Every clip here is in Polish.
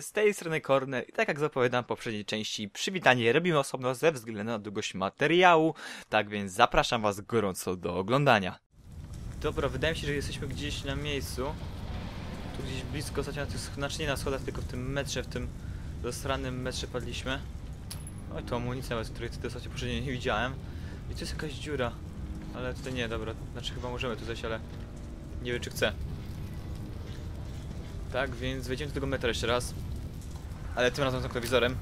z tej strony Corner i tak jak zapowiadam w poprzedniej części, przywitanie robimy osobno ze względu na długość materiału, tak więc zapraszam was gorąco do oglądania. Dobra, wydaje mi się, że jesteśmy gdzieś na miejscu, tu gdzieś blisko, na tych, znaczy nie na schodach, tylko w tym metrze, w tym zasranym metrze padliśmy. Oj, to amunicja, nawet, której tutaj ostatnio poprzednio nie widziałem. I tu jest jakaś dziura, ale tutaj nie, dobra, znaczy chyba możemy tu zejść, ale nie wiem czy chcę. Tak, więc wejdziemy do tego metra jeszcze raz. Ale tym razem z noktowizorem.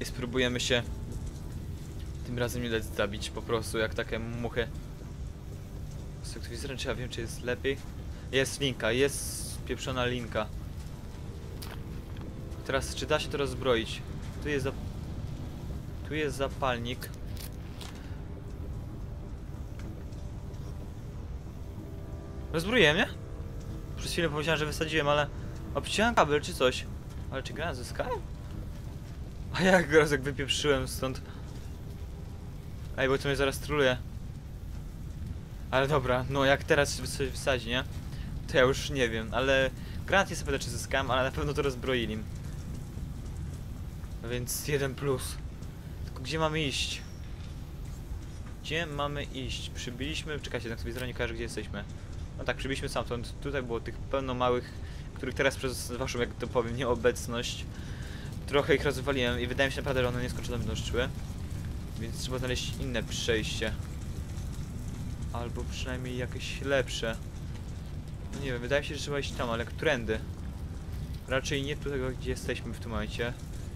I spróbujemy się tym razem nie dać zabić po prostu jak takie muchy. Z noktowizorem czy ja wiem czy jest lepiej? Jest linka, jest pieprzona linka. Teraz czy da się to rozbroić? Tu jest za... Tu jest zapalnik. Rozbroiłem, nie? Chwilę powiedziałem, że wysadziłem, ale obciąłem kabel czy coś. Ale czy granat zyskałem? A jak go jak wypieprzyłem stąd? Ej, bo to mnie zaraz truluje. Ale dobra, no jak teraz coś wysadzi, nie? To ja już nie wiem, ale granat nie sobie czy zyskałem, ale na pewno to rozbroili. A więc jeden plus. Tylko gdzie mamy iść? Gdzie mamy iść? Przybyliśmy, czekajcie, na sobie nie kojarzę gdzie jesteśmy. No tak, przybyliśmy stamtąd. Tutaj było tych pełno małych, których teraz przez waszą, jak to powiem, nieobecność trochę ich rozwaliłem i wydaje mi się naprawdę, że one nieskończone będą szczyły. Więc trzeba znaleźć inne przejście. Albo przynajmniej jakieś lepsze. No nie wiem, wydaje mi się, że trzeba iść tam, ale którędy? Raczej nie tu tego, gdzie jesteśmy w tym momencie.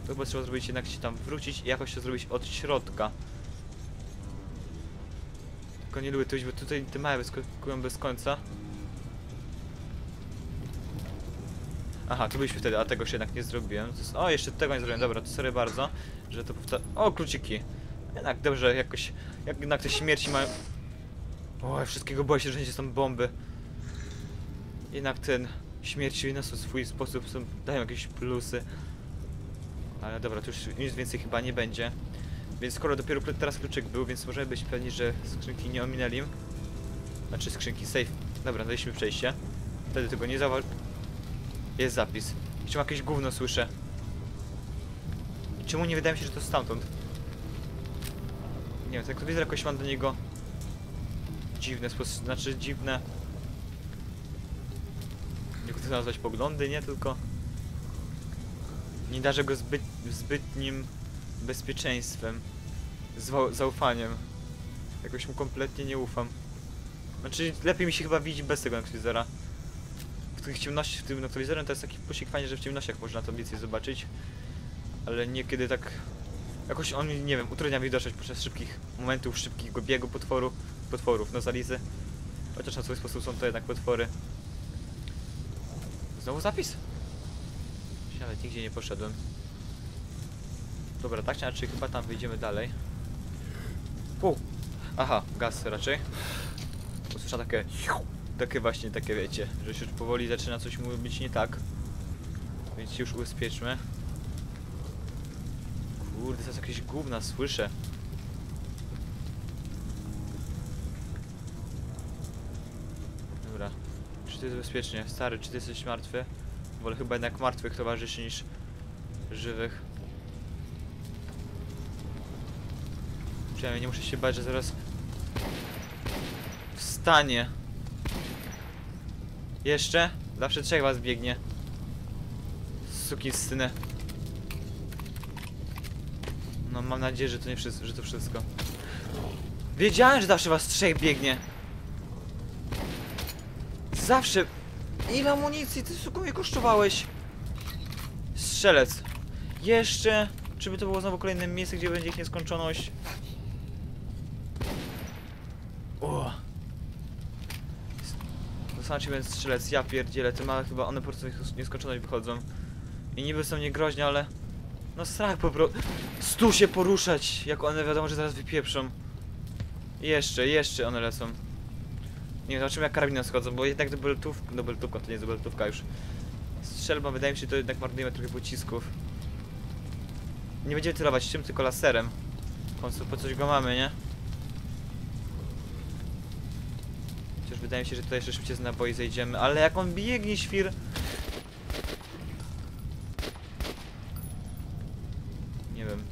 To chyba trzeba zrobić jednak się tam wrócić i jakoś to zrobić od środka. Tylko nie lubię tu iść, bo tutaj te małe wyskakują bez końca. Aha, tu byliśmy wtedy, a tego już jednak nie zrobiłem. O, jeszcze tego nie zrobiłem, dobra, to sorry bardzo, że to powtar... O, kluczyki! Jednak dobrze, jakoś... Jak jednak te śmierci mają... O, wszystkiego boję się, że będzie są bomby. Jednak ten... Śmierci na swój sposób są, dają jakieś plusy. Ale dobra, to już nic więcej chyba nie będzie. Więc skoro dopiero teraz kluczyk był, więc możemy być pewni, że skrzynki nie ominęli. Znaczy skrzynki safe. Dobra, znaleźliśmy przejście. Wtedy tego nie zauważ... Jest zapis. Czemu jakieś gówno słyszę? Czemu nie wydaje mi się, że to stamtąd? Nie wiem, tak widzę jakoś mam do niego dziwne sposób, znaczy dziwne nie chcę nazwać poglądy, nie tylko nie darzę go zbyt, zbytnim bezpieczeństwem, zaufaniem. Jakoś mu kompletnie nie ufam. Znaczy, lepiej mi się chyba widzi bez tego noktowizora. Tych ciemności, w tym noktowizorem to jest taki plusik fajnie, że w ciemnościach można to więcej zobaczyć. Ale niekiedy tak... Jakoś on, nie wiem, utrudnia mi widoczność podczas szybkich momentów, szybkiego biegu potworu, potworów, no zalizy. Chociaż na swój sposób są to jednak potwory. Znowu zapis? Nawet nigdzie nie poszedłem. Dobra, tak czy inaczej chyba tam wyjdziemy dalej. U. Aha, gaz raczej. Usłyszę takie... Takie właśnie, takie wiecie, że się już powoli zaczyna coś mu być nie tak. Więc się już ubezpieczmy. Kurde, jest jakieś gówna, słyszę. Dobra. Czy to jest bezpiecznie? Stary, czy ty jesteś martwy? Wolę chyba jednak martwych towarzyszy niż żywych. Przynajmniej nie muszę się bać, że zaraz wstanie. Jeszcze? Zawsze trzech was biegnie. Suki syny. No mam nadzieję, że to nie wszystko, że to wszystko. Wiedziałem, że zawsze was trzech biegnie. Zawsze. Ile amunicji ty suku mnie kosztowałeś? Strzelec. Jeszcze. Czy by to było znowu kolejne miejsce, gdzie będzie ich nieskończoność? O. Zobaczcie, więc strzelec, ja pierdzielę, te małe chyba one po prostu nieskończoność wychodzą. I niby są niegroźne, ale... No strach po prostu... Stu się poruszać, jak one wiadomo, że zaraz wypieprzą. I jeszcze, jeszcze one lecą. Nie wiem, zobaczymy jak karabiny schodzą, bo jednak dubeltów... Dubeltówka to nie jest dubeltówka już. Strzelba, wydaje mi się, to jednak marnujemy trochę pocisków. Nie będziemy celować czym, tylko laserem. W końcu po coś go mamy, nie? Wydaje mi się, że tutaj jeszcze szybciej z naboi zejdziemy, ale jak on biegnie świr... Nie wiem.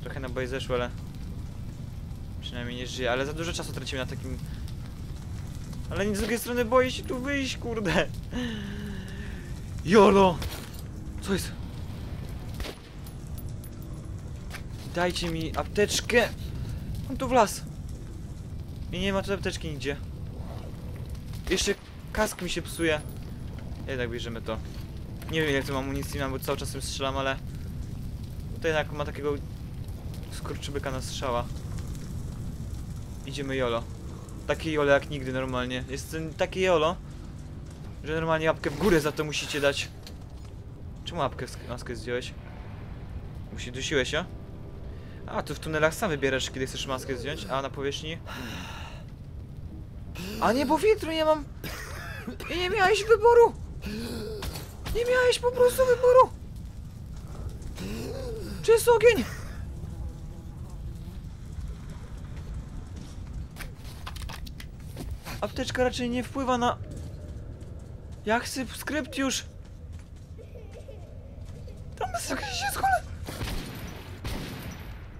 Trochę naboi zeszło, ale... Przynajmniej nie żyje, ale za dużo czasu tracimy na takim... Ale nic z drugiej strony boję się tu wyjść, kurde! JOLO! Co jest? Dajcie mi apteczkę! On tu w las! I nie ma tu apteczki nigdzie. Jeszcze kask mi się psuje. Jednak bierzemy to. Nie wiem ile tu mam amunicji mam, bo cały czas tym strzelam, ale... To jednak ma takiego... Skurczybyka na strzała. Idziemy jolo. Takie jolo jak nigdy normalnie. Jest takie jolo, że normalnie łapkę w górę za to musicie dać. Czemu łapkę maskę zdjąłeś? Musi dusiłeś, ja? A, tu w tunelach sam wybierasz, kiedy chcesz maskę zdjąć, a na powierzchni... A nie, bo filtru nie mam! I nie miałeś wyboru! Nie miałeś po prostu wyboru! Czy jest ogień? Apteczka raczej nie wpływa na... Ja chcę skrypt już! Tam jest jakiś!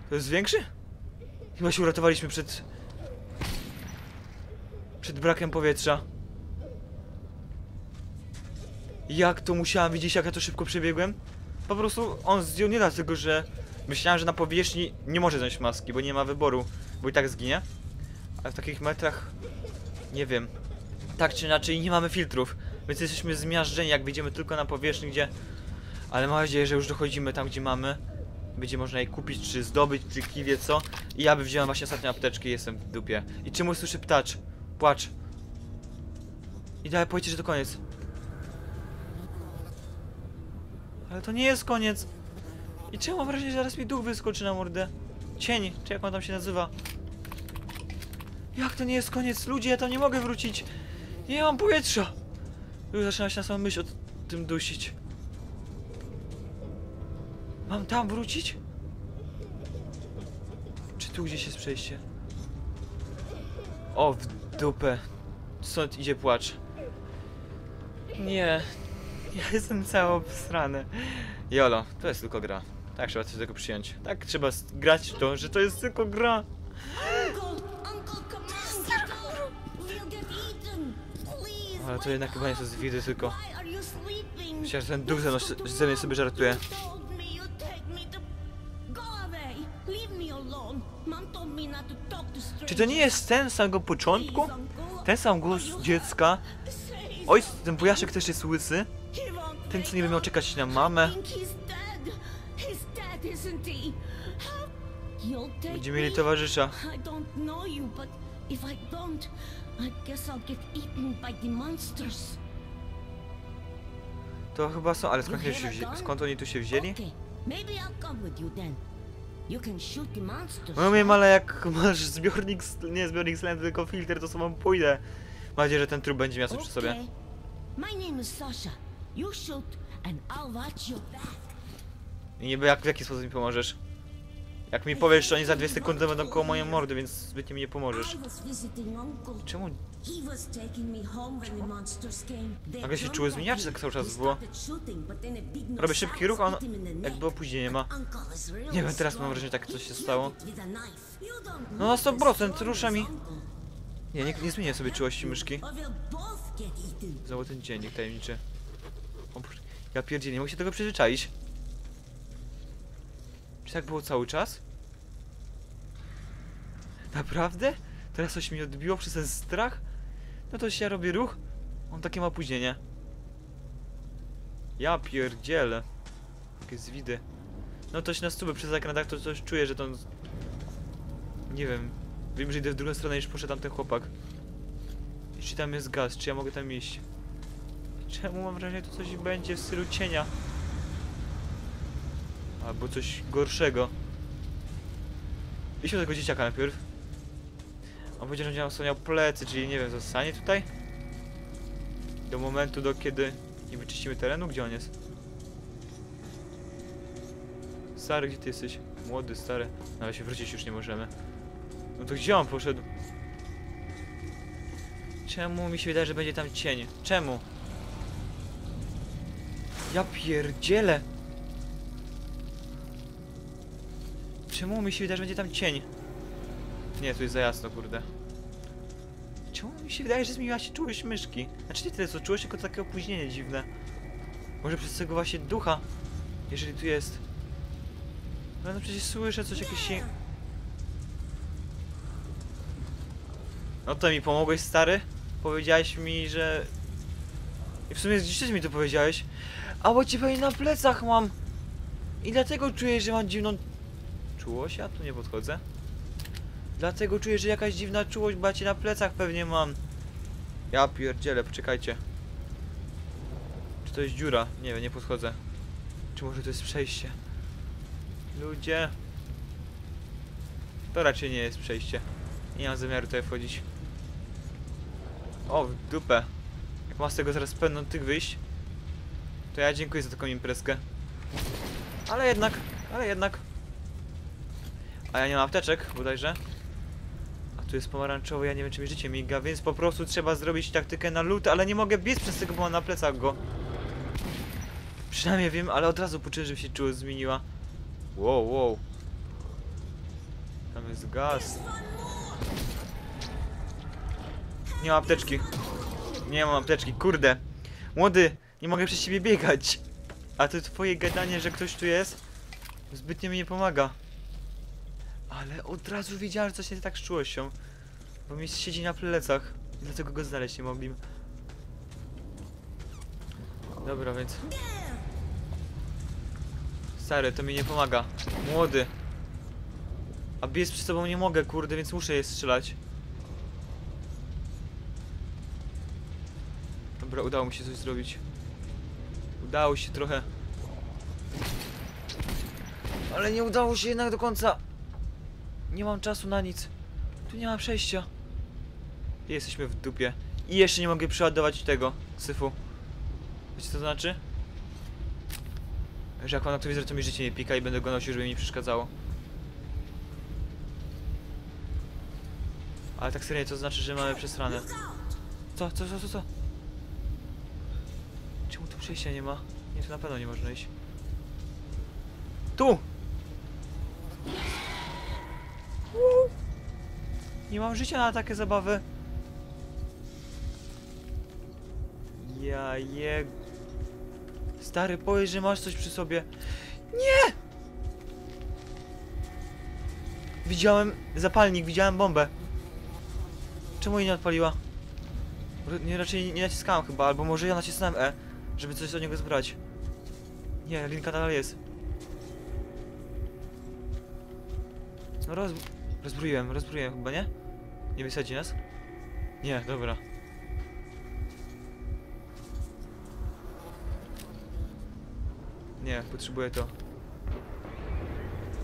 To jest większy? Chyba się uratowaliśmy przed... Przed brakiem powietrza. Jak to musiałem widzieć, jak ja to szybko przebiegłem? Po prostu on zdjął nie dlatego, że myślałem, że na powierzchni nie może zdjąć maski, bo nie ma wyboru, bo i tak zginie. Ale w takich metrach nie wiem. Tak czy inaczej nie mamy filtrów, więc jesteśmy zmiażdżeni, jak wyjdziemy tylko na powierzchnię, gdzie... Ale mam nadzieję, że już dochodzimy tam, gdzie mamy. Będzie można je kupić, czy zdobyć, czy kiwie co. I ja by wziąłem właśnie ostatnią apteczkę i jestem w dupie. I czemu słyszę ptacz? Płacz. I dalej powiedzcie, że to koniec. Ale to nie jest koniec. I czemu mam wrażenie, że zaraz mi duch wyskoczy na mordę? Cień, czy jak on tam się nazywa? Jak to nie jest koniec? Ludzie, ja tam nie mogę wrócić. Nie mam powietrza. Już zaczyna się na samą myśl o tym dusić. Mam tam wrócić? Czy tu gdzieś jest przejście? O, w dupę. Stąd idzie płacz. Nie. Ja jestem cały obsrany. Jolo, to jest tylko gra. Tak trzeba coś tego przyjąć. Tak trzeba grać w to, że to jest tylko gra. Ale to jednak chyba nie tylko... why are you sleeping? Myślę, że ten duch ze ze mnie sobie żartuje. Czy to nie jest ten samego początku? Ten sam głos dziecka? Oj, ten wujaszek też jest łysy. Ten, co nie miał czekać na mamę. Będziemy mieli towarzysza. To chyba są, ale skąd, się skąd oni tu się wzięli? No wiem, ale jak masz zbiornik, nie zbiornik z lenty, tylko filtr, to sobą pójdę. Mam nadzieję, że ten trup będzie miał coś przy sobie. Okay. My name is Sasha. You shoot and I'll watch your back. I niby jak, w jaki sposób mi pomożesz? Jak mi powiesz, że oni za dwie sekundy będą koło mojej mordy, więc zbytnio mi nie pomożesz. Czemu? Nagle się czuły zmieniać, czy tak cały czas było? Robię szybki ruch, a on... hit him in the Jak neck. było później, nie ma. Nie wiem, teraz mam wrażenie, że tak coś się stało. No na look as 100% strong rusza mi. Nie, nie, nie zmienię sobie czułości myszki. Ten dziennik tajemniczy. Ja pierdzielę, nie mogę się tego przyzwyczaić. Czy tak było cały czas? Naprawdę? Teraz coś mi odbiło przez ten strach? No to się robi ruch. On takie ma opóźnienie. Ja pierdzielę. Jakie zwidy. No to się na stubę przez ekran tak to coś czuję, że to... Nie wiem. Wiem, że idę w drugą stronę niż poszedł ten chłopak. I Czy tam jest gaz? Czy ja mogę tam iść? Czemu mam wrażenie, że tu coś będzie w stylu cienia? Albo coś gorszego. Idźmy do tego dzieciaka najpierw. On powiedział, że będzie nam osłaniał plecy, czyli nie wiem, zostanie tutaj? Do momentu, do kiedy nie wyczyścimy terenu? Gdzie on jest? Stary, gdzie ty jesteś? Młody, stary. Nawet się wrócić już nie możemy. No to gdzie on poszedł? Czemu mi się wydaje, że będzie tam cień? Czemu? Ja pierdzielę! Czemu mi się wydaje, że będzie tam cień? Nie, tu jest za jasno, kurde. Czemu mi się wydaje, że zmieniła się czułość myszki? Znaczy nie tyle co czułość, tylko takie opóźnienie dziwne. Może przez tego właśnie ducha, jeżeli tu jest. No, no przecież słyszę coś jakieś się... No to mi pomogłeś, stary? Powiedziałeś mi, że... I w sumie gdzieś ty mi to powiedziałeś. A bo cię na plecach mam! I dlatego czuję, że mam dziwną... Czułość? Ja tu nie podchodzę. Dlatego czuję, że jakaś dziwna czułość, bo ja na plecach pewnie mam. Ja pierdzielę, poczekajcie. Czy to jest dziura? Nie wiem, nie podchodzę. Czy może to jest przejście? Ludzie. To raczej nie jest przejście. Nie mam zamiaru tutaj wchodzić. O, w dupę. Jak mam z tego zaraz pełno tych wyjść, to ja dziękuję za taką imprezkę. Ale jednak, ale jednak. A ja nie mam apteczek, bodajże. Tu jest pomarańczowy, ja nie wiem czy mi życie miga, więc po prostu trzeba zrobić taktykę na loot, ale nie mogę biec przez tego, bo mam na plecach go. Przynajmniej wiem, ale od razu poczułem, że mi się czuło zmieniła. Wow, wow. Tam jest gaz. Nie mam apteczki. Nie mam apteczki, kurde. Młody, nie mogę przez ciebie biegać. A to twoje gadanie, że ktoś tu jest, zbytnio mi nie pomaga. Ale od razu wiedziałem, że coś nie tak z czułością. Bo mi siedzi na plecach. I dlatego go znaleźć nie mogli. Dobra, więc... Stary, to mi nie pomaga. Młody. A biec przy sobą nie mogę, kurde, więc muszę je strzelać. Dobra, udało mi się coś zrobić. Udało się trochę. Ale nie udało się jednak do końca. Nie mam czasu na nic. Tu nie ma przejścia. Jesteśmy w dupie. I jeszcze nie mogę przeładować tego syfu. Wiecie co to znaczy? Że jak mam aktywizor to mi życie nie pika i będę go nosił, żeby mi przeszkadzało. Ale tak serio to znaczy, że mamy przesrane. Co, co, co, co, co? Czemu tu przejścia nie ma? Nie, tu na pewno nie można iść. Tu! Nie mam życia na takie zabawy. Ja je... Stary, powiedz, że masz coś przy sobie. Nie! Widziałem zapalnik, widziałem bombę. Czemu jej nie odpaliła? Nie, raczej nie naciskałem chyba, albo może ja nacisnąłem E, żeby coś od niego zbrać. Nie, linka nadal jest. No roz... rozbroiłem, rozbroiłem chyba, nie? Nie wysadzi nas? Nie, dobra. Nie, potrzebuję to.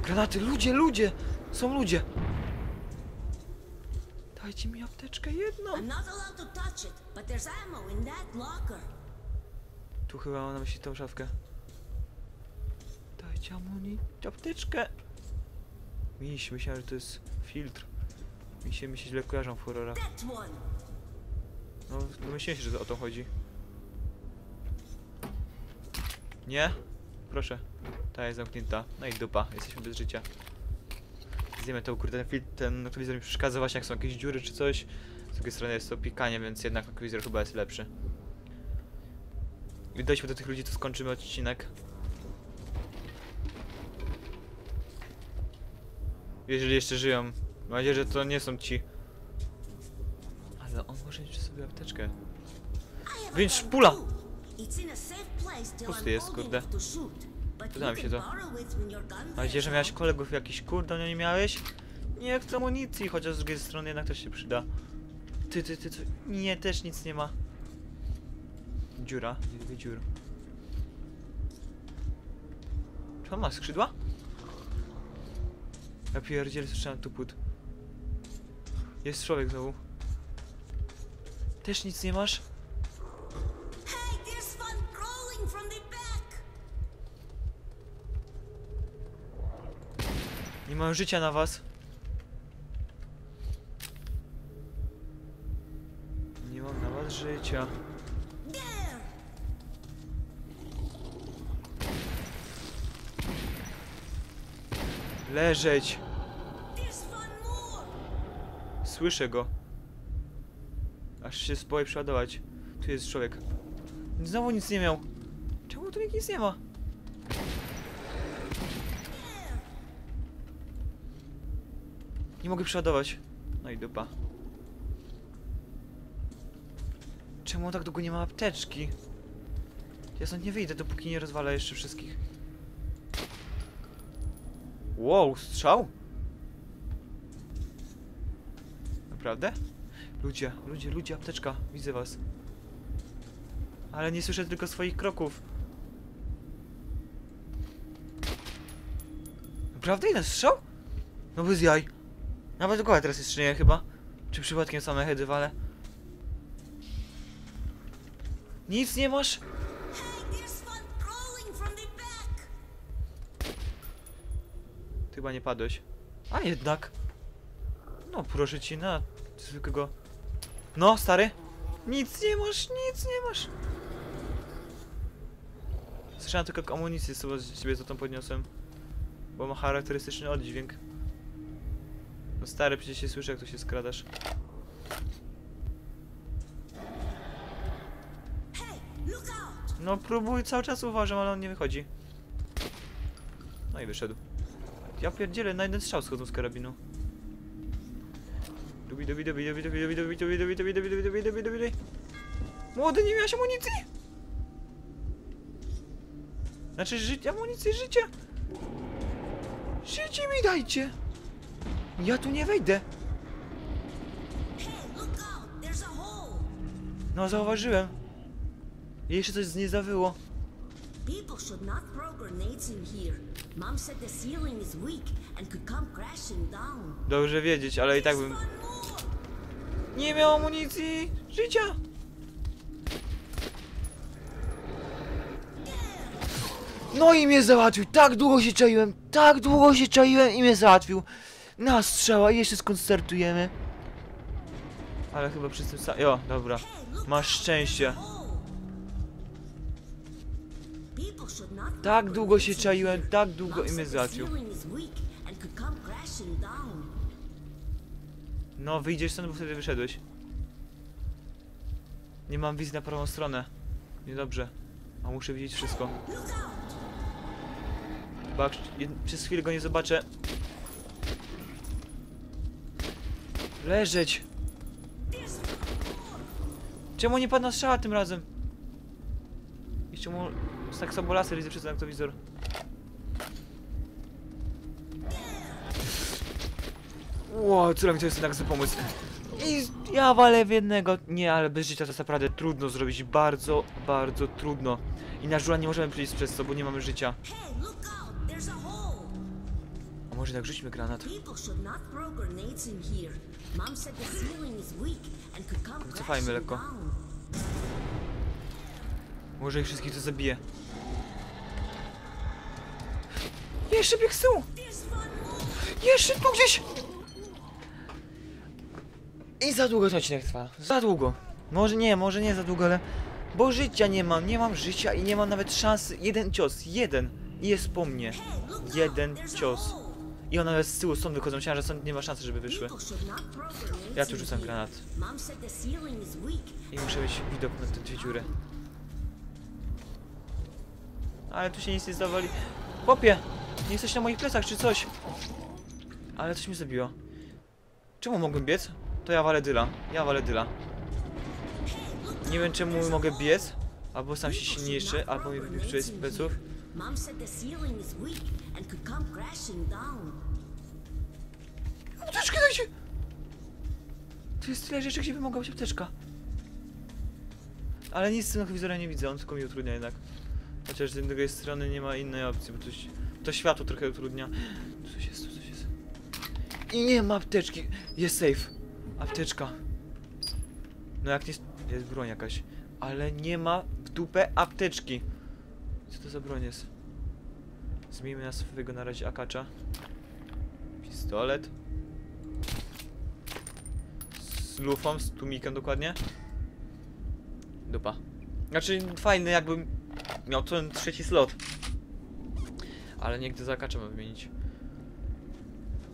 Granaty, ludzie, ludzie! Są ludzie! Dajcie mi apteczkę jedną! Tu chyba mam na myśli tą szafkę. Dajcie amuni... apteczkę! Miś, myślałem, że to jest filtr. Mi się, mi się źle kojarzą w horrorach. No, domyśliłem się, że o to chodzi. Nie? Proszę. Ta jest zamknięta. No i dupa, jesteśmy bez życia. Zjemy to, kurde, ten, fil- ten noktowizor mi przeszkadza właśnie, jak są jakieś dziury czy coś. Z drugiej strony jest to pikanie, więc jednak noktowizor chyba jest lepszy. I dojdźmy do tych ludzi, to skończymy odcinek. Jeżeli jeszcze żyją. Mam nadzieję, że to nie są ci. Ale on może mieć przy sobie apteczkę. Więc gun pula. too. It's in a safe place till Pusty jest, kurde. to mi się to. Mam nadzieję, że miałeś kolegów jakiś kurde, nie miałeś? Nie chcę amunicji, chociaż z drugiej strony jednak też się przyda. Ty, ty, ty, ty. Nie, też nic nie ma. Dziura, dwie dziur. Czy on ma skrzydła? Ja pierdzielę, słyszałem tuput. Jest człowiek znowu. Też nic nie masz? Nie mam życia na was. Nie mam na was życia. Leżeć. Słyszę go. Aż się boję przeładować. Tu jest człowiek. Znowu nic nie miał. Czemu tu nic nie ma? Nie mogę przeładować. No i dupa. Czemu tak długo nie ma apteczki? Ja stąd nie wyjdę, dopóki nie rozwalę jeszcze wszystkich. Wow, strzał? Naprawdę? Ludzie, ludzie, ludzie, apteczka, widzę was. Ale nie słyszę tylko swoich kroków. Naprawdę jeden strzał? No bez jaj. Nawet głowa teraz jest nie chyba. Czy przypadkiem same heady wale? Nic nie masz? Chyba nie padłeś. A jednak. No proszę cię, na zwykłego. No, stary. Nic nie masz, nic nie masz. Słyszałem tylko amunicję z siebie, co tam podniosłem. Bo ma charakterystyczny oddźwięk. No stary, przecież się słyszę, jak tu się skradasz. No próbuj, cały czas uważam, ale on nie wychodzi. No i wyszedł. Ja pierdzielę, na jeden strzał schodzą z karabinu. Dubi, dubi, dubi, dubi, dubi, dubi, dubi, dubi, dubi, dubi, dubi, dubi, dubi, dubi, dubi. Młody, nie miałeś amunicji? Znaczy, życie, amunicji, życie. Życie mi dajcie. Ja tu nie wejdę. No, zauważyłem. I jeszcze coś nie zawyło. People should not throw grenades in here. Mom said the ceiling is weak and could come crashing down. Dobrze wiedzieć, ale i tak bym... Nie miał amunicji! Życia! No i mnie załatwił! Tak długo się czaiłem! Tak długo się czaiłem i mnie załatwił! Na strzała, jeszcze skoncertujemy. Ale chyba przez tym. Jo, dobra. Masz szczęście. Tak długo się czaiłem, tak długo i mnie załatwił. No, wyjdziesz stąd, bo wtedy wyszedłeś. Nie mam wizji na prawą stronę. Niedobrze. A muszę widzieć wszystko. Bo przez chwilę go nie zobaczę. Leżeć! Czemu nie padła strzała tym razem? I czemu tak słabo laser widzę przez noktowizor? Ło, co mi to jest jednak za pomysł? I ja walę w jednego. Nie, ale bez życia to jest naprawdę trudno zrobić. Bardzo, bardzo trudno. I na żula nie możemy przejść przez to, bo nie mamy życia. A może tak rzućmy granat? Wycofajmy lekko. Może ich wszystkich to zabije. Jeszcze bieg z tyłu! Jeszcze tu gdzieś! I za długo ten odcinek trwa. Za długo. Może nie, może nie za długo, ale... Bo życia nie mam, nie mam życia i nie mam nawet szansy. Jeden cios, jeden. I jest po mnie. Jeden cios. I one nawet z tyłu stąd wychodzą. Myślałem, że stąd nie ma szansy, żeby wyszły. Ja tu rzucam granat. I muszę mieć widok na te dwie dziury. Ale tu się nic nie zawali. Chłopie! Nie jesteś na moich plecach czy coś? Ale coś mi zabiło. Czemu mogłem biec? To ja walę dyla. Ja walę dyla. Nie wiem czemu mogę biec. Albo sam się silniejszy, albo mi wypiwczyłeś z pleców. Mom said the ceiling is weak and could come crashing down. Apteczkę dajcie! Tu jest tyle rzeczy, gdzie by mogła być apteczka. Ale nic z tym noktowizorem nie widzę, on tylko mi utrudnia jednak. Chociaż z drugiej strony nie ma innej opcji, bo to, ś- to światło trochę utrudnia. Coś jest, tu coś jest. I nie ma apteczki! Jest safe. Apteczka. No jak nie... jest- broń jakaś. Ale nie ma w dupę apteczki. Co to za broń jest? Zmieńmy na swojego na razie akacza. Pistolet. Z lufą, z tłumikiem dokładnie. Dupa. Znaczy fajny jakbym miał ten trzeci slot. Ale nie gdy zakacza mam wymienić.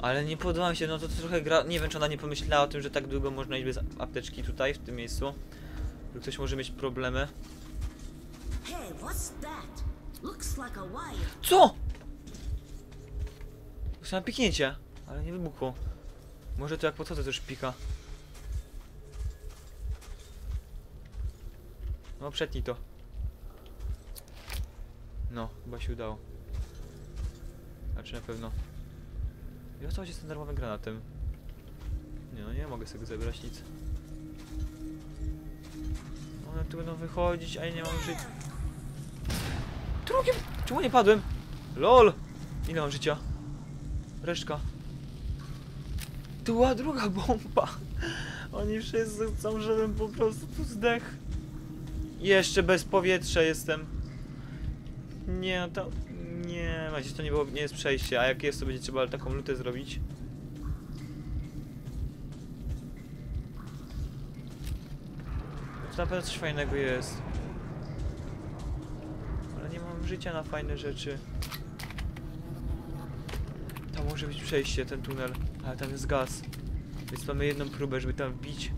Ale nie podoba mi się, no to trochę gra... Nie wiem, czy ona nie pomyślała o tym, że tak długo można iść bez apteczki tutaj, w tym miejscu. Że ktoś może mieć problemy. Co?! Chciałem piknięcie, ale nie wybuchło. Może to jak podchodzę też pika. No, przetnij to. No, chyba się udało. Znaczy na pewno. O co chodzi z tym darmowym granatem? Nie no, nie mogę sobie go zabrać nic. One tu będą wychodzić, a ja nie mam życia. Drugim! Czemu nie padłem? LOL! Ile mam życia? Resztka. Tu była druga bomba. Oni wszyscy chcą, żebym po prostu tu zdech. Jeszcze bez powietrza jestem. Nie, to... Nie, macie, to nie, było, nie jest przejście, a jak jest, to będzie trzeba taką lutę zrobić. To na pewno coś fajnego jest. Ale nie mam życia na fajne rzeczy. Tam może być przejście, ten tunel, ale tam jest gaz. Więc mamy jedną próbę, żeby tam wbić.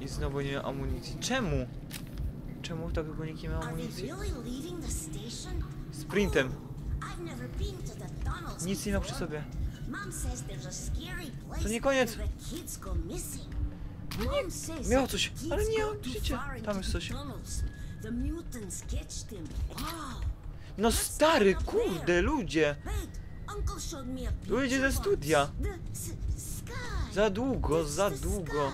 I znowu nie ma amunicji. Czemu? Czemu tak długo nie they amunicji? Sprintem. Tunnels Nic nie miał przy sobie. To nie koniec. miało if coś, ale nie, widzicie, far tam jest coś. Wow. No stary, kurde, ludzie! Ludzie ze studia. Za długo, za długo.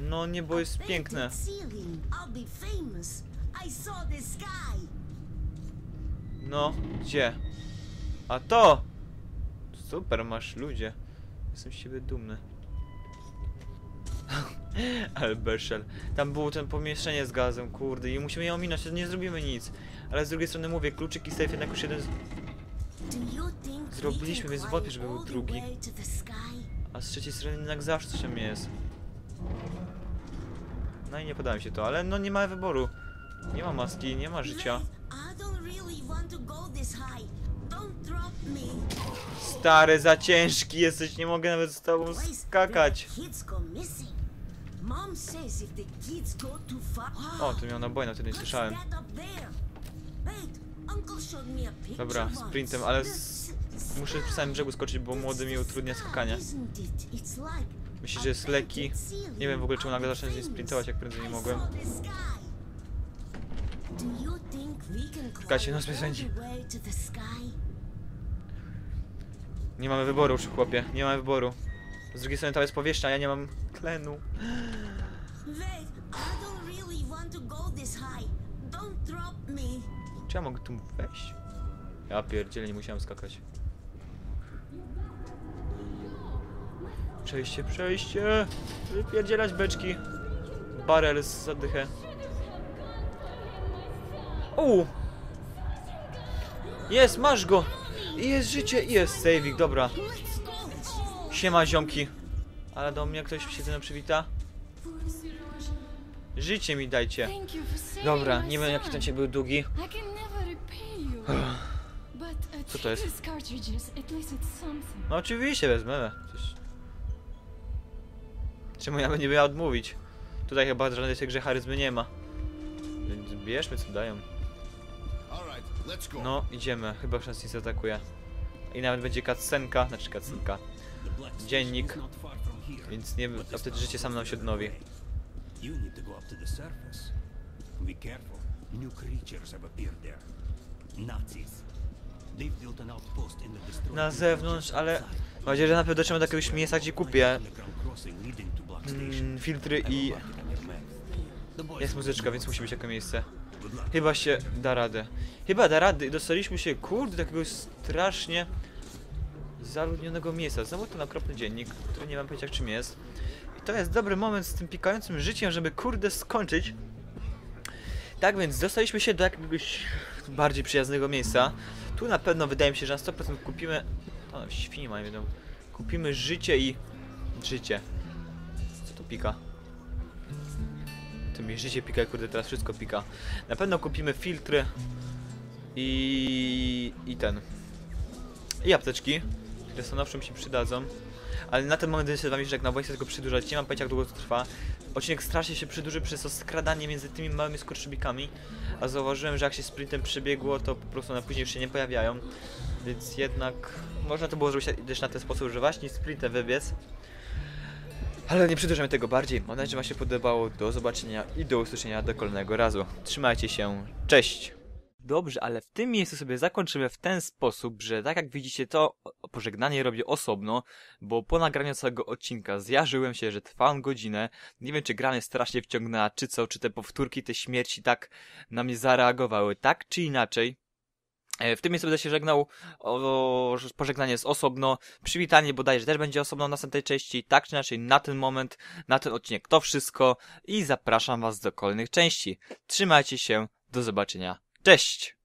No niebo a jest piękne. No, gdzie? A to! Super, masz ludzie. Jestem z siebie dumny. Ale beszel. Tam było ten pomieszczenie z gazem, kurde, i musimy je ominąć, to nie zrobimy nic. Ale z drugiej strony mówię, kluczyk i safe jednak już jeden z... Zrobiliśmy, więc wątpię, żeby był drugi. Z trzeciej strony jednak zawsze czym jest. No i nie podoba mi się to, ale no nie ma wyboru. Nie ma maski, nie ma życia. Stary, za ciężki jesteś, nie mogę nawet z tobą skakać. O, to miał nabojna, wtedy nie słyszałem. Dobra, sprintem, ale z- Muszę przy samym brzegu skoczyć, bo młody mi utrudnia skakanie. A że jest ceiling. Nie wiem w ogóle czemu nagle zacznę z famous. sprintować, jak prędzej nie mogłem. to the sky? Nie mamy wyboru, chłopie, nie mamy wyboru. Z drugiej strony tam jest powierzchnia, ja nie mam tlenu. Czy ja mogę tu wejść? Ja pierdzielę, nie musiałem skakać. Przejście, przejście! Wypierdzielać beczki. Barel z zadychę. U! Jest, masz go! Jest życie, i jest saving, dobra. Siema ziomki. Ale do mnie ktoś się ze mną przywita? Życie mi dajcie. Dobra, nie wiem jaki ten cię był długi. Co to jest? No oczywiście wezmę. Przecież... Czemu ja bym nie miał odmówić? Tutaj chyba żadnej tej grze charyzmy nie ma. Więc bierzmy co dają. No, idziemy. Chyba już nas nie zaatakuje. I nawet będzie cutscenka, znaczy cutscenka. Dziennik. Więc nie, a wtedy życie sam nam się odnowi. Be careful. New creatures have appeared there. Nazis. Na zewnątrz, ale mam nadzieję, że na pewno dotrzemy do jakiegoś miejsca, gdzie kupię mm, filtry I jest muzyczka, więc musi być jako miejsce. Chyba się da radę. Chyba da rady. Dostaliśmy się, kurde, do jakiegoś strasznie zaludnionego miejsca. Znowu ten okropny dziennik, który nie mam pojęcia czym jest. I to jest dobry moment z tym pikającym życiem, żeby kurde skończyć. Tak więc dostaliśmy się do jakiegoś bardziej przyjaznego miejsca. Tu na pewno wydaje mi się, że na 100% kupimy... O, świnie mają jedną. Kupimy życie i... Życie. Co to pika? To mi życie pika, kurde, teraz wszystko pika. Na pewno kupimy filtry i... i ten. I apteczki, które stanowczo mi się przydadzą. Ale na ten moment się z wami żegnał, bo chcę tego przedłużać, nie mam pojęcia jak długo to trwa. Odcinek strasznie się przedłuży przez to skradanie między tymi małymi skurczybikami. A zauważyłem, że jak się sprintem przebiegło, to po prostu one później już się nie pojawiają. Więc jednak można to było zrobić też na ten sposób, że właśnie sprintem wybiec. Ale nie przedłużamy tego bardziej. Mam nadzieję, że wam się podobało. Do zobaczenia i do usłyszenia do kolejnego razu. Trzymajcie się. Cześć! Dobrze, ale w tym miejscu sobie zakończymy w ten sposób, że tak jak widzicie to pożegnanie robię osobno, bo po nagraniu całego odcinka zjarzyłem się, że trwałem godzinę. Nie wiem czy gra mnie strasznie wciągnęła, czy co, czy te powtórki, te śmierci tak na mnie zareagowały, tak czy inaczej. E, W tym miejscu będę się żegnał, o, że pożegnanie jest osobno, przywitanie bodajże też będzie osobno w następnej części, tak czy inaczej na ten moment, na ten odcinek to wszystko i zapraszam was do kolejnych części. Trzymajcie się, do zobaczenia, cześć!